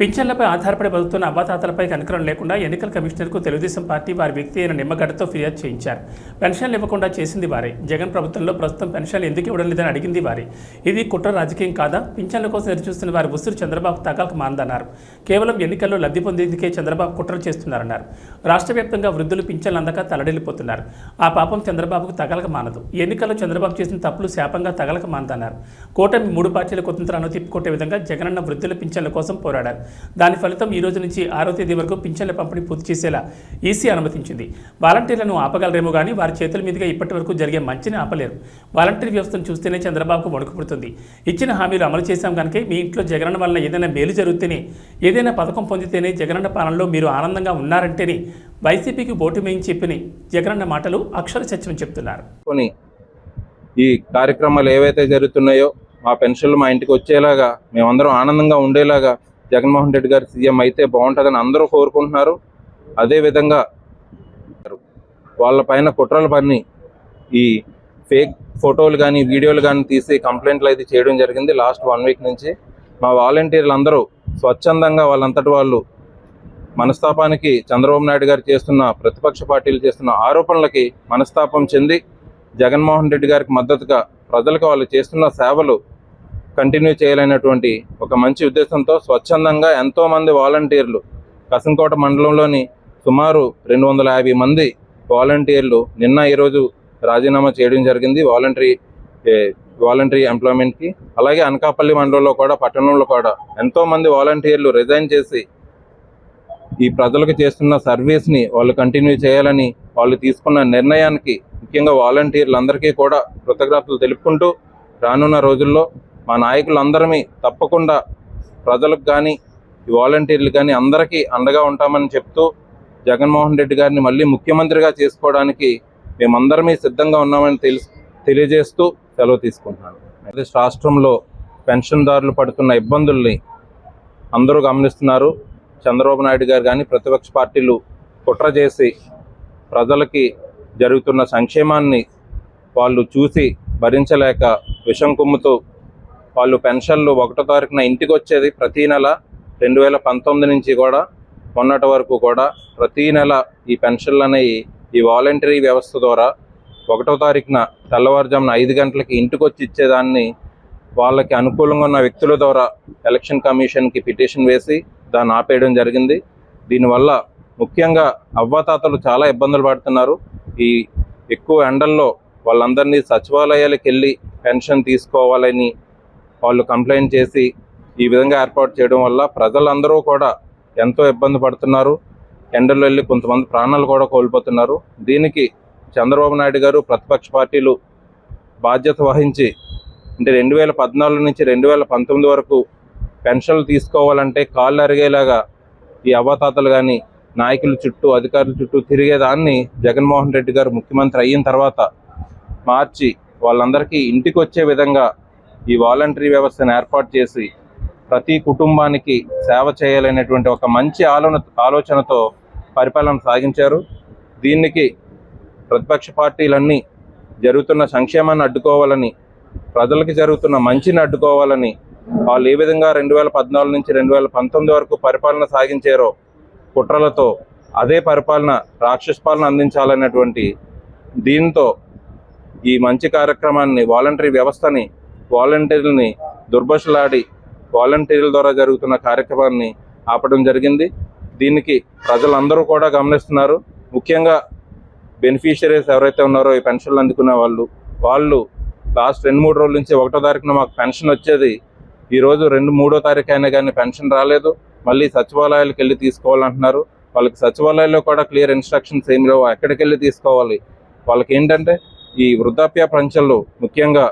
పింఛన్లపై ఆధారపడి బతుకుతున్న అవ్వాతాతలపై కనికరం లేకుండా ఎన్నికల కమిషనర్కు తెలుగుదేశం పార్టీ వారి వ్యక్తి అయిన నిమ్మగడ్డతో ఫిర్యాదు చేయించారు. పెన్షన్లు ఇవ్వకుండా చేసింది వారే. జగన్ ప్రభుత్వంలో ప్రస్తుతం పెన్షన్లు ఎందుకు ఇవ్వడం లేదని అడిగింది వారే. ఇది కుట్ర రాజకీయం కాదా? పింఛన్ల కోసం ఎదురుచూస్తున్న వారి ఉసురు చంద్రబాబు తగాలకు మాందన్నారు. కేవలం ఎన్నికల్లో లబ్ధి పొందేందుకే చంద్రబాబు కుట్రలు చేస్తున్నారన్నారు. రాష్ట్ర వ్యాప్తంగా వృద్ధులు పింఛన్లు అందక తలడిల్లిపోతున్నారు. ఆ పాపం చంద్రబాబుకు తగలక మానదు. ఎన్నికల్లో చంద్రబాబు చేసిన తప్పులు శాపంగా తగలక మానదన్నారు కూటమి మూడు పార్టీల కుతంత్రాలను తిప్పికొట్టే విధంగా జగనన్న వృద్ధుల పింఛన్ల కోసం పోరాడారు. దాని ఫలితం ఈ రోజు నుంచి ఆరో తేదీ వరకు పింఛన్ల పంపిణీ పూర్తి చేసేలా ఈసీ అనుమతించింది. వాలంటీర్లను ఆపగలరేమో కానీ వారి చేతుల మీదుగా ఇప్పటి వరకు జరిగే మంచిని ఆపలేరు. వాలంటీర్ వ్యవస్థను చూస్తేనే చంద్రబాబుకు వణుకుపుడుతుంది ఇచ్చిన హామీలు అమలు చేశాం కనుక మీ ఇంట్లో జగనన్న వలన ఏదైనా మేలు జరుగుతేనే ఏదైనా పథకం పొందితేనే జగనన్న పాలనలో మీరు ఆనందంగా ఉన్నారంటేనే వైసీపీకి ఓటు మేయని చెప్పిన జగనన్న మాటలు అక్షర సత్యం చెప్తున్నారు. కొన్ని ఈ కార్యక్రమాలు ఏవైతే జరుగుతున్నాయో మా పెన్షన్లు మా ఇంటికి వచ్చేలాగా మేమందరం ఆనందంగా ఉండేలాగా జగన్మోహన్ రెడ్డి గారు సీఎం అయితే బాగుంటుందని అందరూ కోరుకుంటున్నారు. అదేవిధంగా వాళ్ళ పైన కుట్రలు పన్ని ఈ ఫేక్ ఫోటోలు కానీ వీడియోలు కానీ తీసి కంప్లైంట్లు అయితే చేయడం జరిగింది లాస్ట్ వన్ వీక్ నుంచి. మా వాలంటీర్లు అందరూ స్వచ్ఛందంగా వాళ్ళంతటి వాళ్ళు మనస్తాపానికి చంద్రబాబు నాయుడు గారు చేస్తున్న ప్రతిపక్ష పార్టీలు చేస్తున్న ఆరోపణలకి మనస్తాపం చెంది జగన్మోహన్ రెడ్డి గారికి మద్దతుగా ప్రజలకు వాళ్ళు చేస్తున్న సేవలు కంటిన్యూ చేయాలనేటువంటి ఒక మంచి ఉద్దేశంతో స్వచ్ఛందంగా ఎంతోమంది వాలంటీర్లు కసంకోట మండలంలోని సుమారు రెండు వందల యాభై మంది వాలంటీర్లు నిన్న ఈరోజు రాజీనామా చేయడం జరిగింది. వాలంటరీ వాలంటరీ ఎంప్లాయ్మెంట్కి అలాగే అనకాపల్లి మండలంలో కూడా పట్టణంలో కూడా ఎంతో మంది వాలంటీర్లు రిజైన్ చేసి ఈ ప్రజలకు చేస్తున్న సర్వీస్ని వాళ్ళు కంటిన్యూ చేయాలని వాళ్ళు తీసుకున్న నిర్ణయానికి ముఖ్యంగా వాలంటీర్లందరికీ కూడా కృతజ్ఞతలు తెలుపుకుంటూ రానున్న రోజుల్లో మా నాయకులందరమీ తప్పకుండా ప్రజలకు కానీ వాలంటీర్లు కానీ అందరికీ అండగా ఉంటామని చెప్తూ జగన్మోహన్ రెడ్డి గారిని మళ్ళీ ముఖ్యమంత్రిగా చేసుకోవడానికి మేమందరమీ సిద్ధంగా ఉన్నామని తెలుసు తెలియజేస్తూ సెలవు తీసుకుంటున్నాను. అయితే రాష్ట్రంలో పెన్షన్దారులు పడుతున్న ఇబ్బందుల్ని అందరూ గమనిస్తున్నారు. చంద్రబాబు నాయుడు గారు కానీ ప్రతిపక్ష పార్టీలు కుట్ర చేసి ప్రజలకి జరుగుతున్న సంక్షేమాన్ని వాళ్ళు చూసి భరించలేక విషం కుమ్ముతూ వాళ్ళు పెన్షన్లు ఒకటో తారీఖున ఇంటికి వచ్చేది ప్రతీ నెల రెండు వేల పంతొమ్మిది నుంచి కూడా మొన్నటి వరకు కూడా ప్రతీ నెల ఈ పెన్షన్లు అనేవి ఈ వాలంటరీ వ్యవస్థ ద్వారా ఒకటో తారీఖున తెల్లవారుజామున ఐదు గంటలకి ఇంటికి వచ్చి ఇచ్చేదాన్ని వాళ్ళకి అనుకూలంగా ఉన్న వ్యక్తుల ద్వారా ఎలక్షన్ కమిషన్కి పిటిషన్ వేసి దాన్ని ఆపేయడం జరిగింది. దీనివల్ల ముఖ్యంగా అవ్వాతాతలు చాలా ఇబ్బందులు పడుతున్నారు. ఈ ఎక్కువ ఎండల్లో వాళ్ళందరినీ సచివాలయాలకు వెళ్ళి పెన్షన్ తీసుకోవాలని వాళ్ళు కంప్లైంట్ చేసి ఈ విధంగా ఏర్పాటు చేయడం వల్ల ప్రజలందరూ కూడా ఎంతో ఇబ్బంది పడుతున్నారు. ఎండలు వెళ్ళి కొంతమంది ప్రాణాలు కూడా కోల్పోతున్నారు. దీనికి చంద్రబాబు నాయుడు గారు ప్రతిపక్ష పార్టీలు బాధ్యత వహించి అంటే రెండు వేల పద్నాలుగు నుంచి రెండు వేల పంతొమ్మిది వరకు పెన్షన్లు తీసుకోవాలంటే కాళ్ళు అరిగేలాగా ఈ అవ్వాతాతలు కానీ నాయకుల చుట్టూ అధికారుల చుట్టూ తిరిగేదాన్ని జగన్మోహన్ రెడ్డి గారు ముఖ్యమంత్రి అయిన తర్వాత మార్చి వాళ్ళందరికీ ఇంటికి వచ్చే విధంగా ఈ వాలంటరీ వ్యవస్థను ఏర్పాటు చేసి ప్రతి కుటుంబానికి సేవ చేయాలనేటువంటి ఒక మంచి ఆలోచన ఆలోచనతో పరిపాలన సాగించారు. దీనికి ప్రతిపక్ష పార్టీలన్నీ జరుగుతున్న సంక్షేమాన్ని అడ్డుకోవాలని ప్రజలకు జరుగుతున్న మంచిని అడ్డుకోవాలని వాళ్ళు ఏ విధంగా రెండు వేల పద్నాలుగు నుంచి రెండు వేల పంతొమ్మిది వరకు పరిపాలన సాగించారో కుట్రలతో అదే పరిపాలన రాక్షస పాలన అందించాలనేటువంటి దీంతో ఈ మంచి కార్యక్రమాన్ని వాలంటరీ వ్యవస్థని వాలంటీర్లని దుర్భషలాడి వాలంటీర్ల ద్వారా జరుగుతున్న కార్యక్రమాన్ని ఆపడం జరిగింది. దీనికి ప్రజలందరూ కూడా గమనిస్తున్నారు. ముఖ్యంగా బెనిఫిషరీస్ ఎవరైతే ఉన్నారో ఈ పెన్షన్లు అందుకునే వాళ్ళు వాళ్ళు లాస్ట్ రెండు మూడు రోజుల నుంచి ఒకటో తారీఖున మాకు పెన్షన్ వచ్చేది. ఈరోజు రెండు మూడో తారీఖు అయినా కానీ పెన్షన్ రాలేదు. మళ్ళీ సచివాలయాలకు వెళ్ళి తీసుకోవాలంటున్నారు. వాళ్ళకి సచివాలయాల్లో కూడా క్లియర్ ఇన్స్ట్రక్షన్స్ ఏమి లేవు. ఎక్కడికి వెళ్ళి తీసుకోవాలి? వాళ్ళకి ఏంటంటే ఈ వృద్ధాప్య పెన్షన్లు ముఖ్యంగా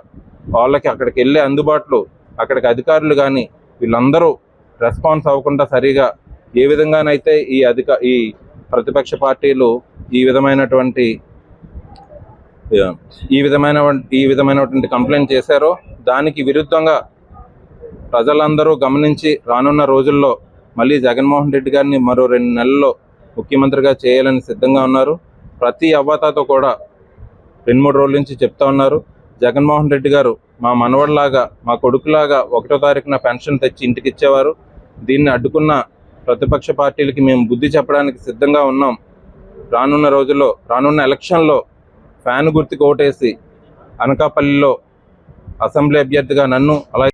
వాళ్ళకి అక్కడికి వెళ్ళే అందుబాటులో అక్కడికి అధికారులు కానీ వీళ్ళందరూ రెస్పాన్స్ అవ్వకుండా సరిగా ఏ విధంగానైతే ఈ అధిక ఈ ప్రతిపక్ష పార్టీలు ఈ విధమైనటువంటి ఈ విధమైన ఈ విధమైనటువంటి కంప్లైంట్ చేశారో దానికి విరుద్ధంగా ప్రజలందరూ గమనించి రానున్న రోజుల్లో మళ్ళీ జగన్మోహన్ రెడ్డి గారిని మరో రెండు నెలల్లో ముఖ్యమంత్రిగా చేయాలని సిద్ధంగా ఉన్నారు. ప్రతి అవ్వతాతో కూడా రెండు మూడు రోజుల నుంచి చెప్తా ఉన్నారు. జగన్మోహన్ రెడ్డి గారు మా మనవడిలాగా మా కొడుకులాగా ఒకటో తారీఖున పెన్షన్ తెచ్చి ఇంటికి ఇచ్చేవారు దీన్ని అడ్డుకున్న ప్రతిపక్ష పార్టీలకి మేము బుద్ధి చెప్పడానికి సిద్ధంగా ఉన్నాం. రానున్న రోజుల్లో రానున్న ఎలక్షన్లో ఫ్యాన్ గుర్తుకు ఓటేసి అనకాపల్లిలో అసెంబ్లీ అభ్యర్థిగా నన్ను అలాగే